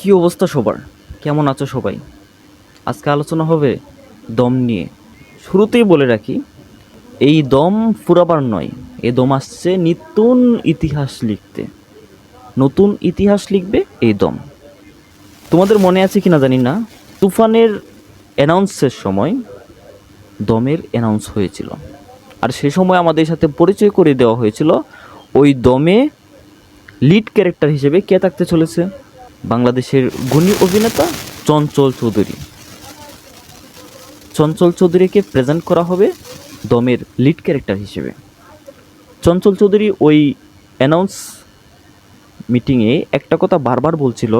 কি অবস্থা সবার? কেমন আছো সবাই? আজকে আলোচনা হবে দম নিয়ে। শুরুতেই বলে রাখি, এই দম ফুরাবার নয়, এ দম আসছে নতুন ইতিহাস লিখতে। নতুন ইতিহাস লিখবে এই দম। তোমাদের মনে আছে কিনা জানি না, তুফানের অ্যানাউন্সের সময় দমের অ্যানাউন্স হয়েছিল। আর সে সময় আমাদের সাথে পরিচয় করে দেওয়া হয়েছিল, ওই দমে লিড ক্যারেক্টার হিসেবে কে থাকতে চলেছে? বাংলাদেশের গুণী অভিনেতা চঞ্চল চৌধুরী। চঞ্চল চৌধুরীকে প্রেজেন্ট করা হবে দমের লিড ক্যারেক্টার হিসেবে। চঞ্চল চৌধুরী ওই অ্যানাউন্স মিটিংয়ে একটা কথা বারবার বলছিল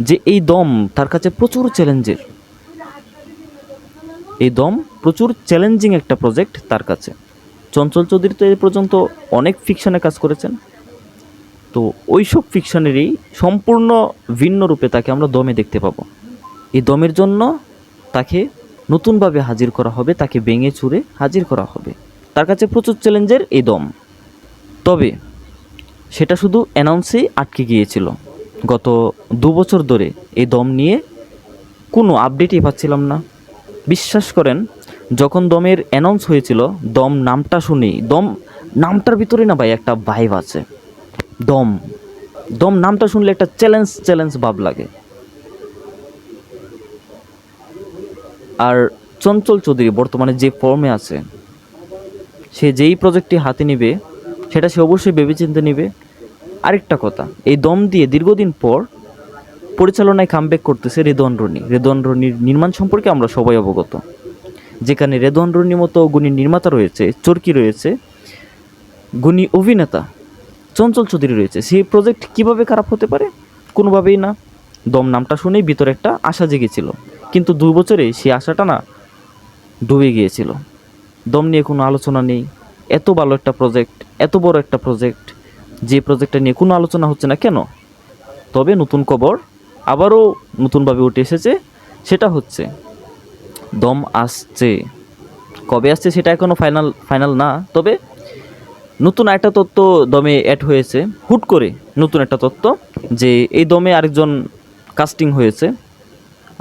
যে এই দম তার কাছে প্রচুর চ্যালেঞ্জের এই দম প্রচুর চ্যালেঞ্জিং একটা প্রজেক্ট তার কাছে। চঞ্চল চৌধুরী তো এ পর্যন্ত অনেক ফিকশনে কাজ করেছেন। তো ওই সব ফিকশনেরই সম্পূর্ণ ভিন্ন রূপে তাকে আমরা দমে দেখতে পাবো। এই দমের জন্য তাকে নতুনভাবে হাজির করা হবে, তাকে ভেঙে চুরে হাজির করা হবে। তার কাছে প্রচুর চ্যালেঞ্জের এই দম। তবে সেটা শুধু অ্যানাউন্সেই আটকে গিয়েছিল। গত দু বছর ধরে এই দম নিয়ে কোনো আপডেটই পাচ্ছিলাম না। বিশ্বাস করেন, যখন দমের অ্যানাউন্স হয়েছিল, দম নামটা শুনেই, দম নামটার ভিতরে না ভাই একটা ভাইব আছে। দম। দম নামটা শুনলে একটা চ্যালেঞ্জ চ্যালেঞ্জ ভাব লাগে। আর চঞ্চল চৌধুরী বর্তমানে যে ফর্মে আছে, সে যেই প্রজেক্টটি হাতে নেবে, সেটা সে অবশ্যই ভেবেচিন্তে নেবে। আরেকটা কথা, এই দম দিয়ে দীর্ঘদিন পর পরিচালনায় কামব্যাক করতেছে রেদন রনি। রেদন রনির নির্মাণ সম্পর্কে আমরা সবাই অবগত। যেখানে রেদন রনির মতো গুণী নির্মাতা রয়েছে, চরকি রয়েছে, গুণী অভিনেতা চঞ্চল চৌধুরী রয়েছে। সেই প্রজেক্ট কীভাবে খারাপ হতে পারে? কোনোভাবেই না। দম নামটা শুনেই ভিতরে একটা আশা জেগেছিল। কিন্তু দুই বছরে সেই আশাটা না ডুবে গিয়েছিল। দম নিয়ে কোনো আলোচনা নেই। এত ভালো একটা প্রজেক্ট এত বড় একটা প্রজেক্ট যে প্রজেক্টটা নিয়ে কোনো আলোচনা হচ্ছে না কেন? তবে নতুন খবর আবারও নতুনভাবে উঠে এসেছে, সেটা হচ্ছে দম আসছে। কবে আসছে সেটা এখনও ফাইনাল ফাইনাল না। তবে নতুন একটা তত্ত্ব দমে অ্যাড হয়েছে। হুট করে নতুন একটা তত্ত্ব যে এই দমে আরেকজন কাস্টিং হয়েছে,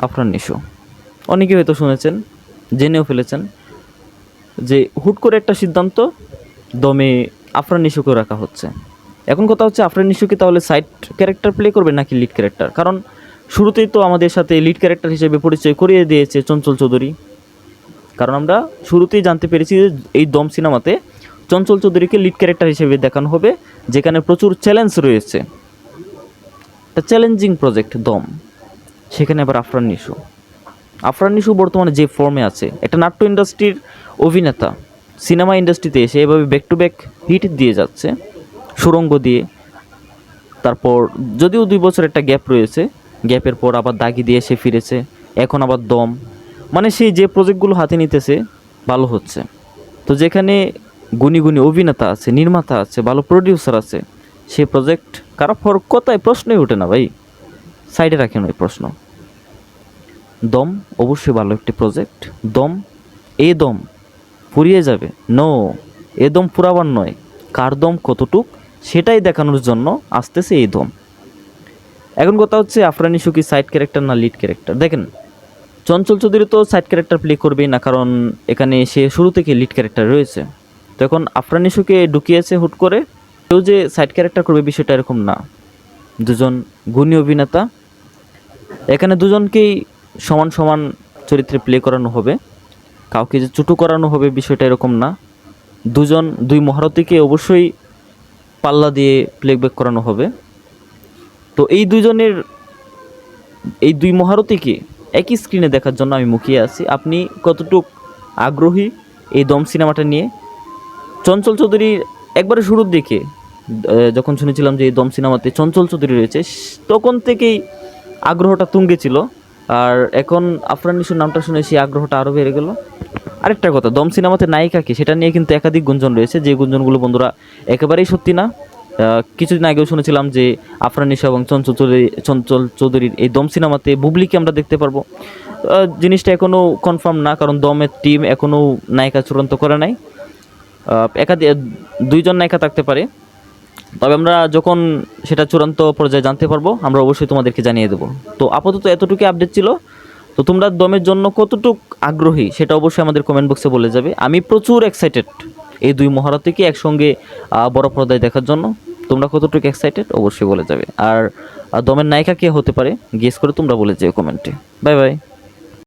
আফরান নিশো। অনেকে হয়তো শুনেছেন, জেনেও ফেলেছেন যে হুট করে একটা সিদ্ধান্ত দমে আফরান নিশোকে রাখা হচ্ছে। এখন কথা হচ্ছে, আফরান নিশোকে তাহলে সাইড ক্যারেক্টার প্লে করবে নাকি লিড ক্যারেক্টার কারণ শুরুতেই তো আমাদের সাথে লিড ক্যারেক্টার হিসেবে পরিচয় করিয়ে দিয়েছে চঞ্চল চৌধুরী। কারণ আমরা শুরুতেই জানতে পেরেছি যে এই দম সিনেমাতে চঞ্চল চৌধুরীকে লিড ক্যারেক্টার হিসেবে দেখানো হবে, যেখানে প্রচুর চ্যালেঞ্জ রয়েছে। একটা চ্যালেঞ্জিং প্রজেক্ট দম। সেখানে আবার আফরান নিশু। আফরান নিশু বর্তমানে যে ফর্মে আছে, একটা নাট্য ইন্ডাস্ট্রির অভিনেতা সিনেমা ইন্ডাস্ট্রিতে এসে এভাবে ব্যাক টু ব্যাক হিট দিয়ে যাচ্ছে, সুরঙ্গ দিয়ে। তারপর যদিও দুই বছর একটা গ্যাপ রয়েছে গ্যাপের পর আবার দাগি দিয়ে এসে ফিরেছে, এখন আবার দম। মানে সেই যে প্রজেক্টগুলো হাতে নিতেছে, ভালো হচ্ছে। তো যেখানে গুণী গুণী অভিনেতা আছে, নির্মাতা আছে, ভালো প্রডিউসার আছে সেই প্রজেক্ট খারাপ হওয়ার কথায় প্রশ্নই ওঠে না ভাই। সাইডে রাখেন ওই প্রশ্ন। দম অবশ্যই ভালো একটি প্রজেক্ট দম, এ দম ফুরিয়ে যাবে। নো এ দম ফুরাবার নয়। কার দম কতটুক, সেটাই দেখানোর জন্য আসতেছে এই দম। এখন কথা হচ্ছে আফরান কি সাইড ক্যারেক্টার না লিড ক্যারেক্টার দেখেন, চঞ্চল চৌধুরী তো সাইড ক্যারেক্টার প্লে করবেই না, কারণ এখানে সে শুরু থেকে লিড ক্যারেক্টার রয়েছে। তো এখন আফরান ইস্যুকে ঢুকিয়েছে হুট করে, কেউ যে সাইড ক্যারেক্টার করবে বিষয়টা এরকম না। দুজন গুণী অভিনেতা, এখানে দুজনকেই সমান সমান চরিত্রে প্লে করানো হবে। কাউকে যে চুটু করানো হবে বিষয়টা এরকম না। দুজন দুই মহারথীকে অবশ্যই পাল্লা দিয়ে প্লেব্যাক করানো হবে। তো এই দুজনের, এই দুই মহারথীকে একই স্ক্রিনে দেখার জন্য আমি মুখিয়ে আছি। আপনি কতটুক আগ্রহী এই দম সিনেমাটা নিয়ে? চঞ্চল চৌধুরীর একবারে শুরুর দিকে যখন শুনেছিলাম যে এই দম সিনেমাতে চঞ্চল চৌধুরী রয়েছে, তখন থেকেই আগ্রহটা তুঙ্গে ছিল। আর এখন আফরান নিশুর নামটা শুনে সেই আগ্রহটা আরও বেড়ে গেল। আরেকটা কথা, দম সিনেমাতে নায়িকা নায়িকাকে সেটা নিয়ে কিন্তু একাধিক গুঞ্জন রয়েছে। যে গুঞ্জনগুলো বন্ধুরা একেবারেই সত্যি না। কিছুদিন আগেও শুনেছিলাম যে আফরান নিশা এবং চঞ্চল চৌধুরী, চঞ্চল চৌধুরীর এই দম সিনেমাতে বুবলিকে আমরা দেখতে পারব। জিনিসটা এখনও কনফার্ম না, কারণ দমের টিম এখনও নায়িকা চূড়ান্ত করে নাই। একাধিক দুইজন নায়িকা থাকতে পারে। তবে আমরা যখন সেটা চূড়ান্ত পর্যায়ে জানতে পারব, আমরা অবশ্যই তোমাদেরকে জানিয়ে দেবো। তো আপাতত এতটুকু আপডেট ছিল। তো তোমরা দমের জন্য কতটুক আগ্রহী সেটা অবশ্যই আমাদের কমেন্ট বক্সে বলে যাবে। আমি প্রচুর এক্সাইটেড এই দুই মহারথীকে একসঙ্গে বড় পর্দায় দেখার জন্য। তোমরা কতটুকু এক্সাইটেড অবশ্যই বলে যাবে। আর দমের নায়িকা কে হতে পারে গেস করে তোমরা বলে যেও কমেন্টে বাই বাই